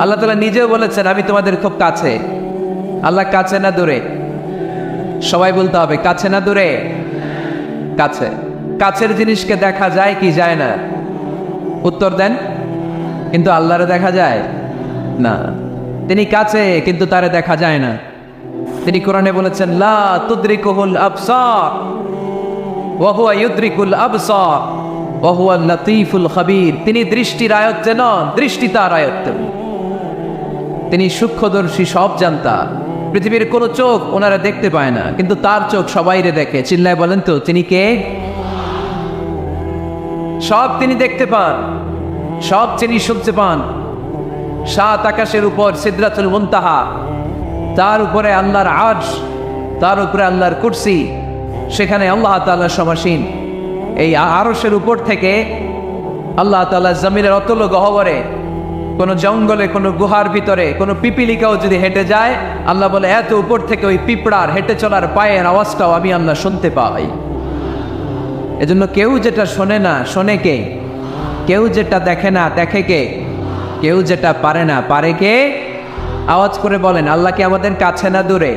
আল্লাহ তালা নিজেও বলেছেন, আমি তোমাদের খুব কাছে। আল্লাহ, কাছে না দূরে? সবাই বলতে হবে, কাছে না দূরে? কাছে। কাছের জিনিসকে দেখা যায় কি যায় না? উত্তর দেন, কিন্তু আল্লাহরে দেখা যায়? না। তিনি কাছে, কিন্তু তারে দেখা যায় না। তিনি কোরআনে বলেছেন, লা তুদ্রিকুহুল আবসার ওয়া হুয়া ইউদ্রিকুল আবসার। ওয়া হুয়া লতীফুল খাবীর। তিনি দৃষ্টির আয়ত্তে নন, দৃষ্টি তার আয়ত্তে। তিনি সূক্ষ্মদর্শী, সব জানতা। পৃথিবীর কোনো চোখ ওনারা দেখতে পায় না, কিন্তু তার চোখ সবাইরে দেখে। চিল্লায় বলেন তো, তিনি কে? সব তিনি দেখতে পান, সব তিনি শুনতে পান। সাত আকাশের উপর সিদ্রাতুল মুনতাহা, তার উপরে আল্লাহর আজ তার উপরে আল্লাহর কুরসি, সেখানে আল্লাহ তাআলা সমাসীন। এই আরসের উপর থেকে আল্লাহ তালা জমিনের অতল গহবরে, কোনো জঙ্গলে, কোনো গুহার ভিতরে, কোনো পিপিলিকাও যদি হেঁটে যায়, আল্লাহ বলে, এত উপর থেকে ওই পিঁপড়ার হেঁটে চলার পায়ের আওয়াজটাও আমি আল্লাহ শুনতে পাই। এজন্য কেউ যেটা শোনে না, শোনে কে? কেউ যেটা দেখে না, দেখে কে? কেউ যেটা পারে না, পারে কে? আওয়াজ করে বলেন, আল্লাহ কি আমাদের কাছে না দূরে?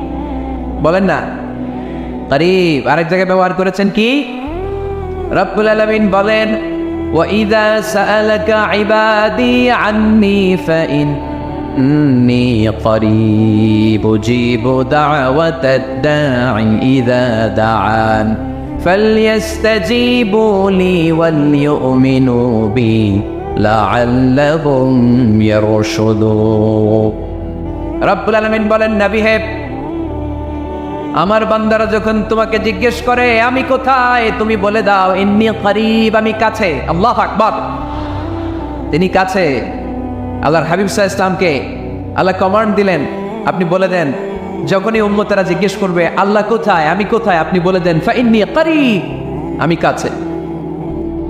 বলেন না করিব আরেক জায়গায় ব্যবহার করেছেন কি রব্বুল আলামিন বলেন وَإِذَا سَأَلَكَ عِبَادِي عَنِّي فَإِنِّي قَرِيبٌ أُجِيبُ دَعْوَةَ الدَّاعِ إِذَا دَعَانِ فَلْيَسْتَجِيبُوا لِي وَلْيُؤْمِنُوا بِي لَعَلَّهُمْ يَرْشُدُونَ রব্বুল আলামিন বলেন নবী হে আমার বান্দারা যখন তোমাকে জিজ্ঞেস করে, আমি কোথায়? তুমি বলে দাও, ইন্নি করিব, আমি কাছে। আল্লাহ আকবর। তিনি কাছে। আল্লাহর হাবিব সাহা ইসলামকে আল্লাহ কমান্ড দিলেন। আপনি বলে দেন, যখনই উম্মতেরা জিজ্ঞেস করবে, আল্লাহ কোথায়? আমি কোথায়? আপনি বলে দেন ফা ইন্নি করিব, আমি কাছে।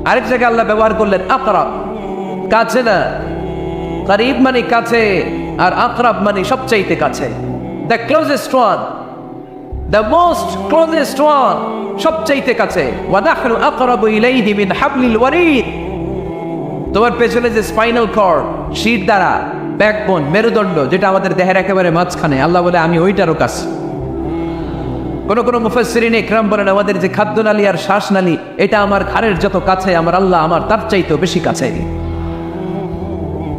আরেক জায়গায় আল্লাহ ব্যবহার করলেন, আকরাব। কাছে না। করিব মানে কাছে, আর আকরাব মানে সবচাইতে কাছে। The closest one the most closest one সবচাইতে কাছে। ওয়াদাহনু আকরাবু ইলাইহি মিন হাবলিল ওয়ারিদ তোমার পেছনে যে স্পাইনাল কর্ড শীত দ্বারা ব্যাকবোন মেরুদণ্ড, যেটা আমাদের দেহের একেবারে মাঝখানে, আল্লাহ বলে, আমি ওইটারও কাছে কোন কোন মুফাসসিরিন ইকরাম বলেন, আমাদের যে খাদ্যনালী আর শ্বাসনালী, এটা আমার ঘাড়ের যত কাছে, আমার আল্লাহ আমার তার চাইতেও বেশি কাছে।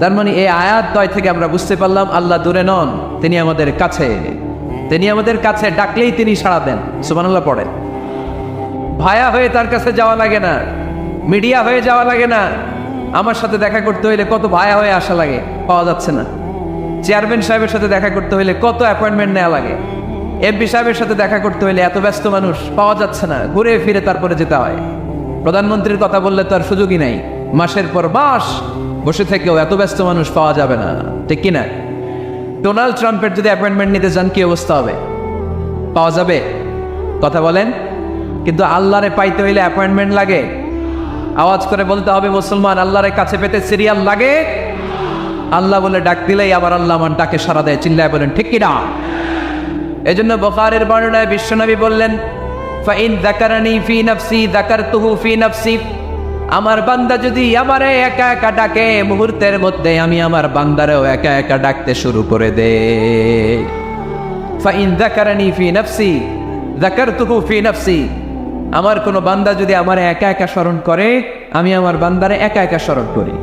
তার মানে এই আয়াত দয় থেকে আমরা বুঝতে পারলাম, আল্লাহ দূরে নন, তিনি আমাদের কাছে। তিনি আমাদের কাছে ডাকলেই তিনি সাড়া দেন। সুবহানাল্লাহ পড়েন। ভায়া হয়ে তার কাছে যাওয়া লাগে না। মিডিয়া হয়ে যাওয়া লাগে না। আমার সাথে দেখা করতে হইলে কত ভায়া হয়ে আসা লাগে, পাওয়া যাচ্ছে না। চেয়ারম্যান সাহেবের সাথে দেখা করতে হইলে কত অ্যাপয়েন্টমেন্ট নেওয়া লাগে। এমপি সাহেবের সাথে দেখা করতে হইলে এত ব্যস্ত মানুষ, পাওয়া যাচ্ছে না। ঘুরে ফিরে তারপরে যেতে হয়। প্রধানমন্ত্রীর কথা বললে তো আর সুযোগই নাই। মাসের পর মাস বসে থেকেও এত ব্যস্ত মানুষ পাওয়া যাবে না। ঠিক কিনা? ডোনাল্ড ট্রাম্পের যদি অ্যাপয়েন্টমেন্ট নিতে যান, কি অবস্থা হবে? পাওয়া যাবে? কথা বলেন। কিন্তু আল্লাহরে পাইতে হইলে অ্যাপয়েন্টমেন্ট লাগে। আওয়াজ করে বলতে হবে, মুসলমান, আল্লাহরে কাছে পেতে সিরিয়াল লাগে। আল্লাহ বলে, ডাক দিলেই আবার আল্লাহ আমার ডাকে সারা দেয়। চিল্লায় বলেন, ঠিক কিনা? এই জন্য বকারের বর্ণনায় বিশ্বনবী বললেন ফাইন দাকারানি ফি নাফসি দাকারতুহু ফি নাফসি। আমার বান্দা যদি আমারে একা একা ডাকে, মুহূর্তের মধ্যে আমি আমার বান্দারেও একা একা ডাকতে শুরু করে দে। ফাইন দাকারানি ফি নাফসি দাকারতুহু ফি নাফসি। আমার কোনো বান্দা যদি আমার একা একা স্মরণ করে, আমি আমার বান্দারে একা একা স্মরণ করি।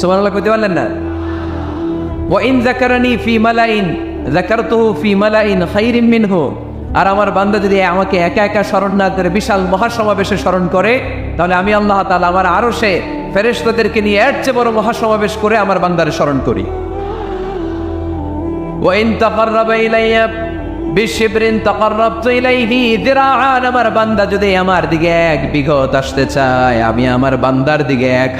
সুবহানাল্লাহ কইতে পারলেন না? ওয়াইন জাকারানি ফি মালাইন জাকারতুহু ফি মালাইন খাইরিম মিনহু। আর আমার বান্দা যদি আমাকে একা একা স্মরণ না করে, বিশাল মহাসমাবেশে স্মরণ করে তাহলে আমি আল্লাহ তালা আমার আরও সে ফেরেশতাদেরকে নিয়ে এর চেয়ে বড় মহাসমাবেশ করে আমার বান্দারে স্মরণ করি। ইলাইয়া ইলাইহি আমার বান্দা যদি আমার দিকে এক আসতে চায়, আমি আমার বান্দার দিকে এক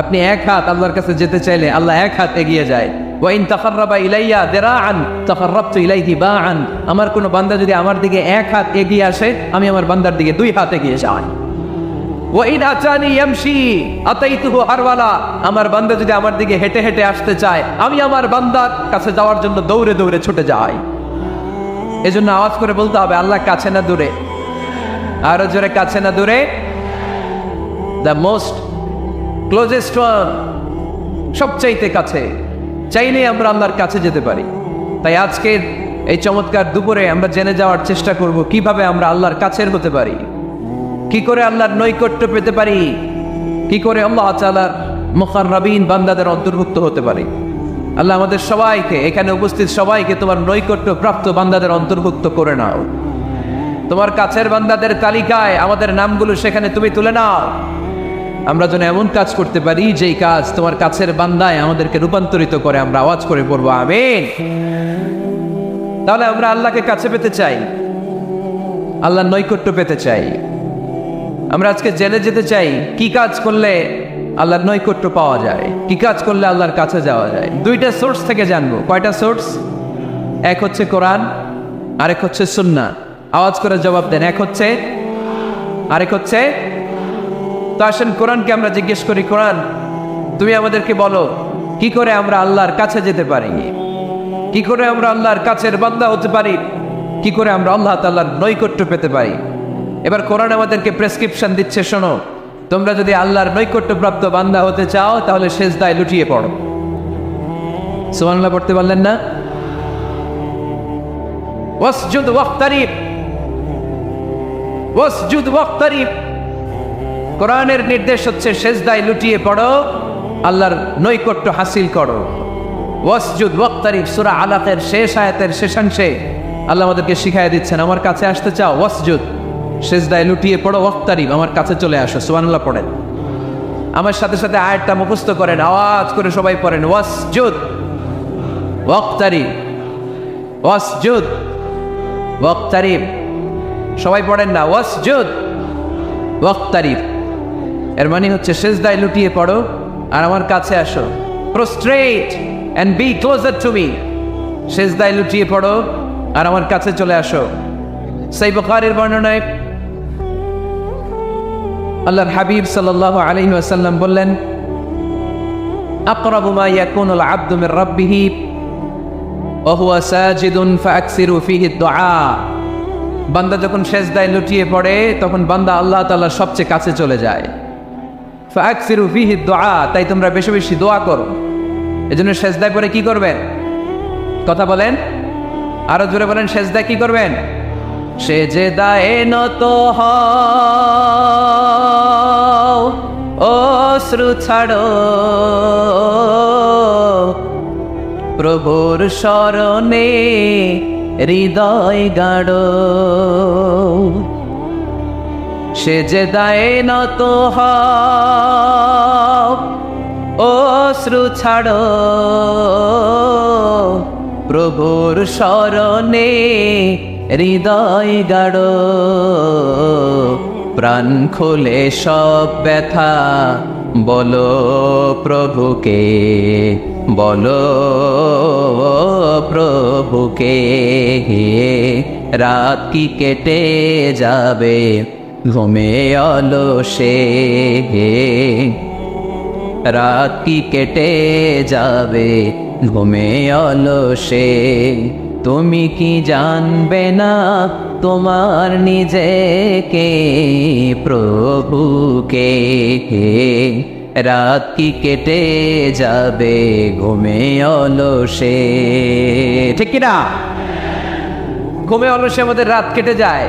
আপনি এক হাত আল্লাহর কাছে যেতে চাইলে আল্লাহ এক হাত এগিয়ে যায়। ওয়াইন তাকাররাবা ইলাইয়া দিরাআন, তাকাররাবতু ইলাইহি বাআন। আমার কোনো বান্দা যদি আমার দিকে এক হাত এগিয়ে আসে, আমি আমার বান্দার দিকে দুই হাত এগিয়ে যাই। ওয়াইন আচানি ইয়ামশি, আতাইতুহু হারওয়ালা। আমার বান্দা যদি আমার দিকে হেঁটে হেঁটে আসতে চায়, আমি আমার বান্দার কাছে যাওয়ার জন্য দৌড়ে দৌড়ে ছুটে যাই। এজন্য আওয়াজ করে বলতে হবে, আল্লাহ কাছে না দূরে। আরও জোরে, কাছে না দূরে। দ্য মোস্ট ক্লোজেস্ট ওয়ান সবচাইতে কাছে। চাইলেই আমরা আল্লাহর কাছে যেতে পারি। তাই আজকের এই চমৎকার দুপুরে আমরা জেনে যাওয়ার চেষ্টা করব, কীভাবে আমরা আল্লাহর কাছের হতে পারি? কি করে আল্লাহর নৈকট্য পেতে পারি? কি করে আল্লাহ তাআলার মুখাররাবিন বান্দাদের অন্তর্ভুক্ত হতে পারি? আল্লাহ আমাদের সবাইকে, এখানে উপস্থিত সবাইকে তোমার নৈকট্য প্রাপ্ত বান্দাদের অন্তর্ভুক্ত করে নাও। তোমার কাছের বান্দাদের তালিকায় আমাদের নামগুলো সেখানে তুমি তুলে নাও। আমরা যেন এমন কাজ করতে পারি, যেই কাজ তোমার কাছের বান্দায় আমাদেরকে রূপান্তরিত করে আমরা আওয়াজ করে পড়ব আমিন। তাহলে আমরা আল্লাহকে কাছে পেতে চাই, আল্লাহর নৈকট্য পেতে চাই। আমরা আজকে জেলে যেতে চাই, কি কাজ করলে আল্লাহর নৈকট্য পাওয়া যায়, কি কাজ করলে আল্লাহর কাছে যাওয়া যায়। দুইটা সোর্স থেকে জানব, কয়টা সোর্স? এক হচ্ছে কোরআন, আরেক হচ্ছে সুন্না আওয়াজ করে জবাব দেন, এক হচ্ছে, আরেক হচ্ছে তো আসেন, কোরআনকে আমরা জিজ্ঞেস করি, কোরআন, তুমি আমাদেরকে বলো, কি করে আমরা আল্লাহর কাছে যেতে পারি? কি করে আমরা আল্লাহর কাছের বান্দা হতে পারি? কি করে আমরা আল্লাহ তাল্লাহর নৈকট্য পেতে পারি? এবার কোরআন আমাদেরকে প্রেসক্রিপশন দিচ্ছে, শোনো, তোমরা যদি আল্লাহর নৈকট্যপ্রাপ্ত বান্দা হতে চাও, তাহলে শেষ দায় লুটিয়ে পড়ো। সুবহানাল্লাহ, পড়তে পারলেন না? ওয়াসজুদ ওয়াক্তারিব ওয়াসজুদ ওয়াক্তারিব কোরআনের নির্দেশ হচ্ছে সেজদায় লুটিয়ে পড়ো, আল্লাহর নৈকট্য হাসিল করো। ওয়াসজুদ ওয়াক্তারিব সূরা আলাকের শেষ আয়াতের শেষাংশে আল্লাহ আমাদেরকে শিখাই দিচ্ছেন, আমার কাছে আসতে চাও, ওয়াসজুদ, সেজদায় লুটিয়ে পড়ো ওয়াক্তারিব আমার কাছে চলে আসো। সুবহানাল্লাহ পড়েন। আমার সাথে সাথে আয়াতটা মুখস্থ করেন, আওয়াজ করে সবাই পড়েন, ওয়াসজুদ ওয়াক্তারিব ওয়াসজুদ ওয়াক্তারিব সবাই পড়েন না, ওয়াসজুদ ওয়াক্তারিব এর মানে হচ্ছে সেজদায় লুটিয়ে পড়ো আর আমার কাছে আসো। Prostrate and be closer to me সেজদায় লুটিয়ে পড়ো আর আমার কাছে চলে আসো। সেই বখারের বর্ণনায় আল্লাহর হাবিব সাল্লাল্লাহু আলাইহি ওয়াসাল্লাম বললেন মা ইয়াকুনুল আবদু মির রাব্বিহি, ওয়া হুয়া সাজিদুন ফাআকসিরু ফীহি দুআ। বান্দা যখন সেজদায় লুটিয়ে পড়ে, তখন বান্দা আল্লাহ তাআলার সবচেয়ে কাছে চলে যায়। দুআ তাই তোমরা বেশি বেশি দোয়া করো। এজন্য সেজদায় পড়ে কি করবেন? কথা বলেন। আরও জোরে বলেন, সেজদায় কি করবেন? সে যে দায়ে নত অশ্রু ছাড়ো। প্রভুর স্মরণে হৃদয় গাড়ো সে যে দায়ে নত অশ্রু ছাড়ো। প্রভুর স্মরণে হৃদয় গাড়ো। প্রাণ খুলে সব ব্যথা, বলো প্রভুকে বলো প্রভুকে রাত কি কেটে যাবে? ঘুমে অলসে। রাত কি কেটে যাবে, ঘুমে অলসে। তুমি কি জানবে না তোমার নিজেকে, প্রভুকে? রাত কি কেটে যাবে, ঘুমে অলসে। ঠিক কিনা? ঘুমে অলসে আমাদের রাত কেটে যায়।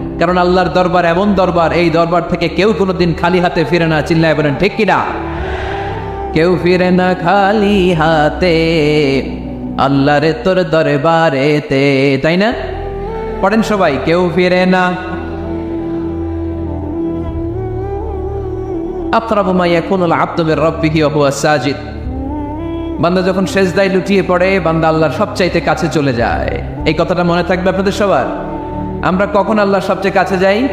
কারণ আল্লাহর দরবার এমন দরবার, এই দরবার থেকে কেউ কোনোদিন খালি হাতে ফিরে না। চিল্লায় বলেন, ঠিক কিনা? কেউ ফিরে না খালি হাতে, আল্লাহরে তোর দরবারেতে, তাই না? পড়েন সবাই, কেউ ফিরে না। সাজিদ। বান্দা যখন সেজদায় লুটিয়ে পড়ে, বান্দা আল্লাহর সবচাইতে কাছে চলে যায়। এই কথাটা মনে থাকবে আপনাদের সবার? আমরা কখন আল্লাহর সবচেয়ে কাছে যাই?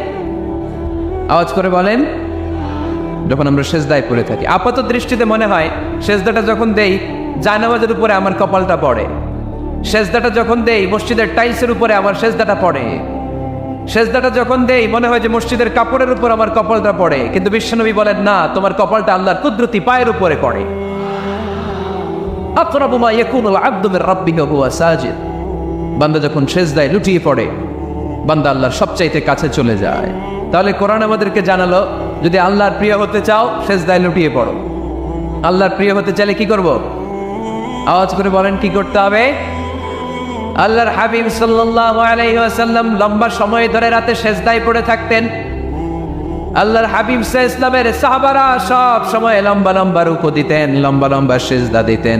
আওয়াজ করে বলেন, যখন আমরা সেজদায় পড়ে থাকি। আপাত দৃষ্টিতে মনে হয়, সেজদাটা যখন দেই জায়নামাজের উপরে আমার কপালটা পড়ে। সেজদাটা যখন দেই, মসজিদের টাইলসের উপরে আমার সেজদাটা পড়ে। সেজদাটা যখন দেই, মনে হয় যে মসজিদের কাপড়ের উপর আমার কপালটা পড়ে। কিন্তু বিশ্বনবী বলেন, না, তোমার কপালটা আল্লাহর কুদরতি পায়ের উপরে পড়ে। আকরাবু মা ইয়াকুনুল আবদু মির রাব্বিহি বান্দা যখন সেজদায় লুটিয়ে পড়ে বান্দা আল্লাহর সবচাইতে কাছে চলে যায়। তাহলে কোরআন আমাদেরকে জানালো, যদি আল্লাহর প্রিয় হতে চাও, সেজদায় লুটিয়ে পড়ো। আল্লাহর প্রিয় হতে চাইলে কি করব? আওয়াজ করে বলেন, কি করতে হবে? আল্লাহর হাবিব ওয়াসাল্লাম লম্বা সময় ধরে রাতে সেজদায় পড়ে থাকতেন। আল্লাহর হাবিব সাহ ইসলামের সাহাবারা সব সময় লম্বা লম্বা রুকু দিতেন, লম্বা লম্বা সেজদা দিতেন।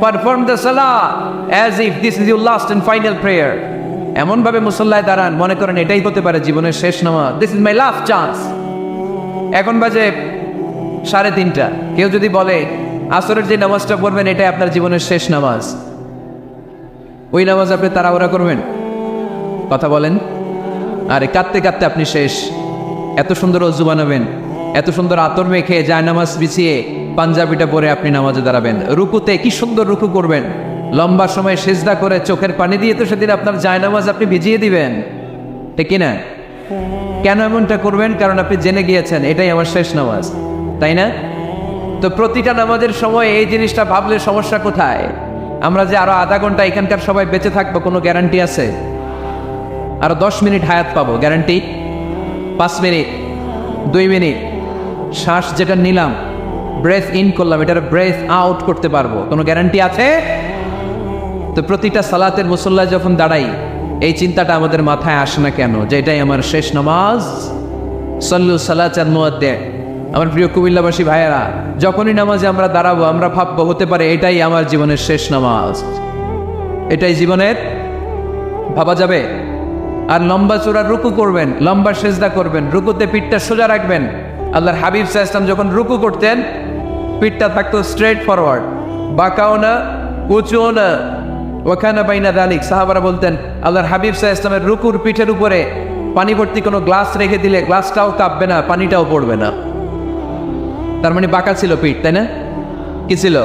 পারফর্ম দ্য সালা as if this is your last and final prayer এমনভাবে মুসল্লায় দাঁড়ান, মনে করেন এটাই হতে পারে জীবনের শেষ নামাজ। This is my last chance এখন বাজে সাড়ে তিনটা। কেউ যদি বলে, আসরের যে নামাজটা পড়বেন, এটাই আপনার জীবনের শেষ নামাজ। ওই নামাজ আপনি তাড়াহুড়া করবেন। কথা বলেন। আরে, কাঁদতে কাঁদতে আপনি শেষ। এত সুন্দর অজু বানাবেন। এত সুন্দর আতর মেখে যায় নামাজ বিছিয়ে পাঞ্জাবিটা পরে আপনি নামাজে দাঁড়াবেন। রুকুতে কি সুন্দর রুকু করবেন। লম্বা সময় সেজদা করে চোখের পানি দিয়ে তো সেদিন আপনার জায়নামাজ আপনি ভিজিয়ে দিবেন। ঠিক না কেন এমনটা করবেন? কারণ আপনি জেনে গিয়েছেন, এটাই আমার শেষ নামাজ। তাই না? তো প্রতিটা নামাজের সময় এই জিনিসটা ভাবলে সমস্যা কোথায়? আমরা যে আরও আধা ঘণ্টা এখানকার সবাই বেঁচে থাকব, কোনো গ্যারান্টি আছে? আরও দশ মিনিট হায়াত পাবো, গ্যারান্টি? পাঁচ মিনিট, দুই মিনিট, শ্বাস যেটা নিলাম ব্রেথ ইন করলাম, এটার ব্রেথ আউট করতে পারব। কোনো গ্যারান্টি আছে? তো প্রতিটা সালাতের মুসল্লা যখন দাঁড়াই, এই চিন্তাটা আমাদের মাথায় আসে না কেন? যে এটাই আমার শেষ নামাজ। সল্লু সালাচার মুয়াদ্দে। আমার প্রিয় কুমিল্লাবাসী ভাইয়েরা, যখনই নামাজে আমরা দাঁড়াবো, আমরা ভাববো, হতে পারে এটাই আমার জীবনের শেষ নামাজ। এটাই জীবনের, ভাবা যাবে? আর লম্বা চূড়ার রুকু করবেন, লম্বা সেজদা করবেন, রুকুতে পিঠটা সোজা রাখবেন। আল্লাহর হাবিব সাহা যখন রুকু করতেন পিঠটা থাকতো স্ট্রেট ফরওয়ার্ড বাঁকাও না, উঁচুও না। ওখানে বাইনা দালিক। সাহাবারা বলতেন, আল্লাহর হাবিব সাহা ইসলামের রুকুর পিঠের উপরে পানি ভর্তি কোনো গ্লাস রেখে দিলে গ্লাসটাও কাঁপবে না, পানিটাও পড়বে না। তার মানে বাঁকা ছিল পিঠ, তাই না? কি ছিল?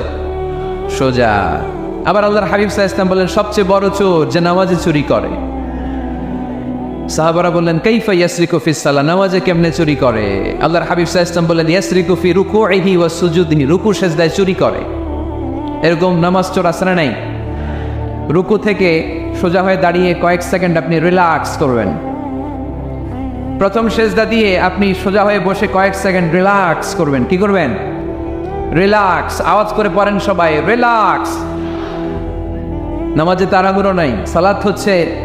সোজা। আবার আল্লাহর হাবিব সাহা ইসলাম বললেন সবচেয়ে বড় চোর যে নামাজে চুরি করে। সাহাবারা বললেন, কাইফা ইয়াসরিকু সালা? নামাজে কেমনে চুরি করে? আল্লাহর হাবিব সাহা ইসলাম বললেন, ইয়াসরিকু ফি রুকুইহি ওয়া সুজুদিহি। রুকু সেজদায় চুরি করে। এরকম নামাজ চোর না নাই? রুকু থেকে সোজা হয়ে দাঁড়িয়ে কয়েক সেকেন্ড আপনি রিল্যাক্স করবেন। প্রথম সেজদা দিয়ে আপনি সোজা হয়ে বসে কয়েক সেকেন্ড রিল্যাক্স করবেন। কি করবেন? রিল্যাক্স। আওয়াজ করে পড়েন সবাই, রিল্যাক্স! নামাজে তাড়াহুড়ো নাই। সালাত হচ্ছে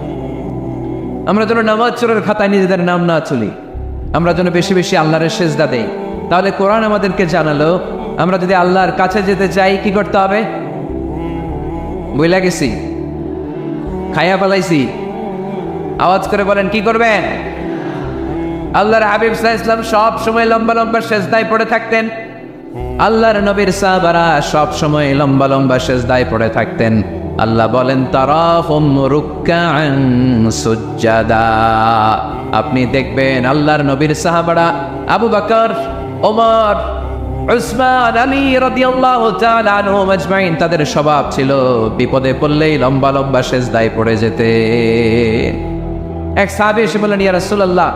আমরা যেন নামাজ চোরের খাতায় নিজেদের নাম না চলি আমরা যেন বেশি বেশি আল্লাহরের সেজদা দেই। তাহলে কোরআন আমাদেরকে জানালো, আমরা যদি আল্লাহর কাছে যেতে চাই, কি করতে হবে? বইলা গেছি। খাইয়া ফেলাইছি। আওয়াজ করে বলেন, কি করবেন? আল্লাহর হাবিব সাহা ইসলাম সব সময় লম্বা লম্বা সেজদায় পড়ে থাকতেন। আল্লাহর নবীর সাহাবারা সব সময় লম্বা লম্বা সেজদায় পড়ে থাকতেন। আল্লাহ বলেন, তারাহুম রুক্কাআন সুজ্জাদা। আপনি দেখবেন আল্লাহর নবীর সাহাবারা আবু বকর, ওমর, উসমান, আলী রাদিয়াল্লাহু তাআলা আনহুম আজমাইন, তাদের স্বভাব ছিল বিপদে পড়লেই লম্বা লম্বা সেজদায় পড়ে যেতে এক সাহাবী এসে বললেন, ইয়া রাসূলুল্লাহ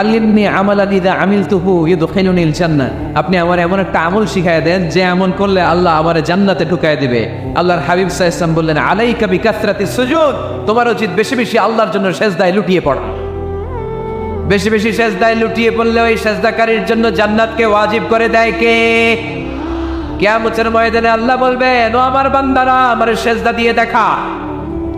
আল্লিমনি আমালান ইদা আমিলতুহু ইউদখিলুনিল জান্নাহ আপনি আমার এমন একটা আমল শিখাই দেন, যে আমল করলে আল্লাহ আমার জান্নাতে ঢুকায় দিবে। আল্লাহর হাবিব ওয়াসাল্লাম বললেন, আলাইকা বিকাসরাতি সুজুদ। তোমার উচিত বেশি বেশি আল্লাহর জন্য সেজদায় লুটিয়ে পড়া। বেশি বেশি সেজদায় লুটিয়ে পড়লে ওই সেজদাকারীর জন্য জান্নাতকে ওয়াজিব করে দেয় কে? কিয়ামতের ময়দানে আল্লাহ বলবেন, ও আমার বান্দারা, আমার সেজদা দিয়ে দেখা।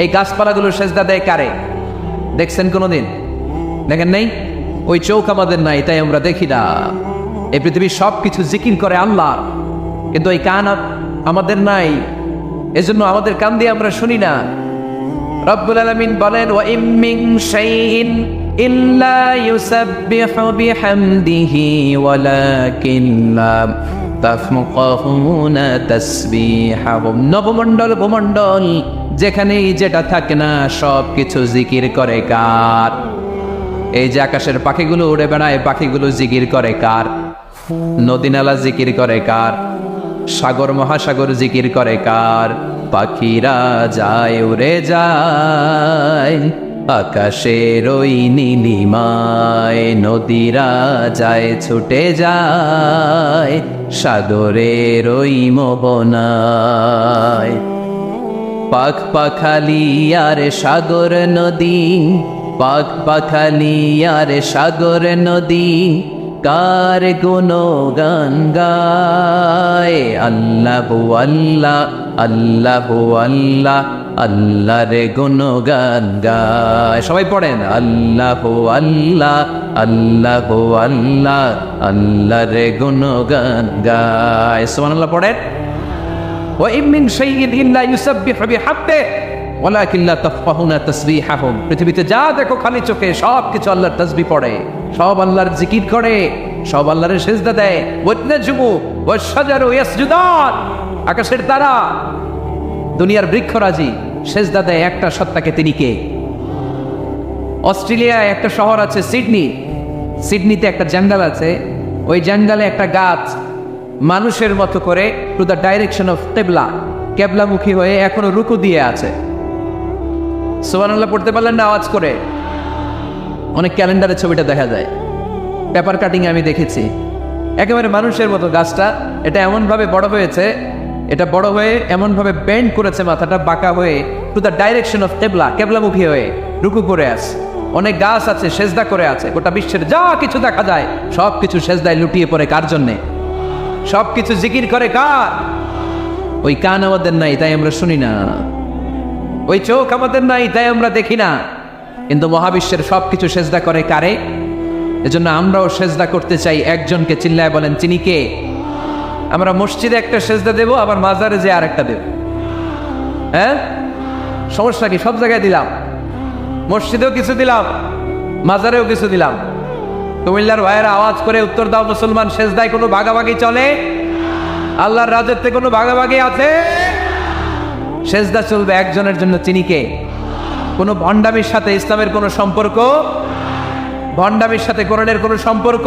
এই গাছপালাগুলো সেজদা দেয় কারে? দেখছেন কোনোদিন? দেখেন নাই? ওই চৌক আমাদের নাই, তাই আমরা দেখি না। এই পৃথিবীর সব কিছু জিকির করে আল্লাহ। কিন্তু ওই কান আমাদের নাই। এজন্য আমাদের কান দিয়ে আমরা শুনি না। রব্বুল আলামিন বলেন, ওয়া ইম শাইইন ইল্লা ইউসাব্বিহু বিহামদিহি ওয়ালাকিন লা তাফকাহুনা তাসবিহাহুম। নবমণ্ডল ভূমণ্ডল যেখানেই যেটা থাকে না সব কিছু জিকির করে কার? এই যে আকাশের পাখিগুলো উড়ে বেড়ায়, পাখিগুলো জিকির করে কার? নদী নালা জিকির করে কার? সাগর, মহাসাগর জিকির করে কার? পাখিরা যায়, উড়ে যায়, আকাশের ওই নীলিমায়। নদীরা যায়, ছুটে যায়, সাগরের ওই মোহনায় পাখ পাখালি আর সাগর নদী পাখ পাখালি আর সাগর নদী, কার গান গায়? আল্লাহ আল্লাহ আল্লাহ আল্লাহ আল্লাহ রে গান গায়। সবাই পড়েন, আল্লাহ আল্লাহ আল্লাহ আল্লাহ আল্লাহ রে গুণ গান গায়। সোমান আল্লাহ পড়েন। ওয়া ইমিন শাইইন ইল্লা ইউসাব্বিহু বিহামদে ওয়ালাকিল্লা তাফকাহুনা তাসবিহাহুম পৃথিবীতে যা দেখো খালি চোখে সব কিছু আল্লাহর তাসবিহ পড়ে। সব আল্লাহর জিকির করে, সব আল্লাহর সেজদা দেয়। ওয়াতনাজমু ওয়াশজারু ইয়াসজুদান। আকাশের তারা, দুনিয়ার বৃক্ষরাজি সেজদা দেয় একটা সত্তাকে তিনি কে? অস্ট্রেলিয়ায় একটা শহর আছে সিডনি। সিডনিতে একটা জঙ্গল আছে, ওই জঙ্গলে একটা গাছ মানুষের মতো করে টু দ্য ডাইরেকশন অফ কেবলা কেবলামুখী হয়ে এখনও রুকু দিয়ে আছে। সোমানুল্লাহ পড়তে পারলেন না? আওয়াজ করে। অনেক ক্যালেন্ডারের ছবিটা দেখা যায়। পেপার কাটিং আমি দেখেছি। একেবারে মানুষের মতো গাছটা। এটা এমনভাবে বড় হয়েছে, এটা বড় হয়ে এমনভাবে বেন্ড করেছে মাথাটা, বাঁকা হয়ে টু দ্য ডাইরেকশন অফ কেবলা কেবলামুখী হয়ে রুকু করে আছে। অনেক গাছ আছে, সেজদা করে আছে। গোটা বিশ্বের যা কিছু দেখা যায় সব কিছু সেজদায় লুটিয়ে পড়ে কার জন্যে? সব কিছু জিকির করে কার? ওই কান আমাদের নাই, তাই আমরা শুনি না। ওই চোখ আমাদের নাই, তাই আমরা দেখি না। কিন্তু মহাবিশ্বের সব কিছু সেজদা করে কারে? এজন্য আমরাও সেজদা করতে চাই একজনকে চিল্লায় বলেন, চিনি কে? আমরা মসজিদে একটা সেজদা দেব, আবার মাজারে যে আর একটা দেব। হ্যাঁ? সমস্যা কি? সব জায়গায় দিলাম। মসজিদেও কিছু দিলাম, মাজারেও কিছু দিলাম। কুমিল্লার ভাইয়েরা আওয়াজ করে উত্তর দাও, মুসলমান সেজদায় কোনো ভাগাভাগি চলে? আল্লাহর রাজত্বে কোনো ভাগাভাগি আছে? শেষদা চলবে একজনের জন্য চিনিকে কোনো ভণ্ডামির সাথে ইসলামের কোনো সম্পর্ক? ভণ্ডামির সাথে কোরআনের কোনো সম্পর্ক?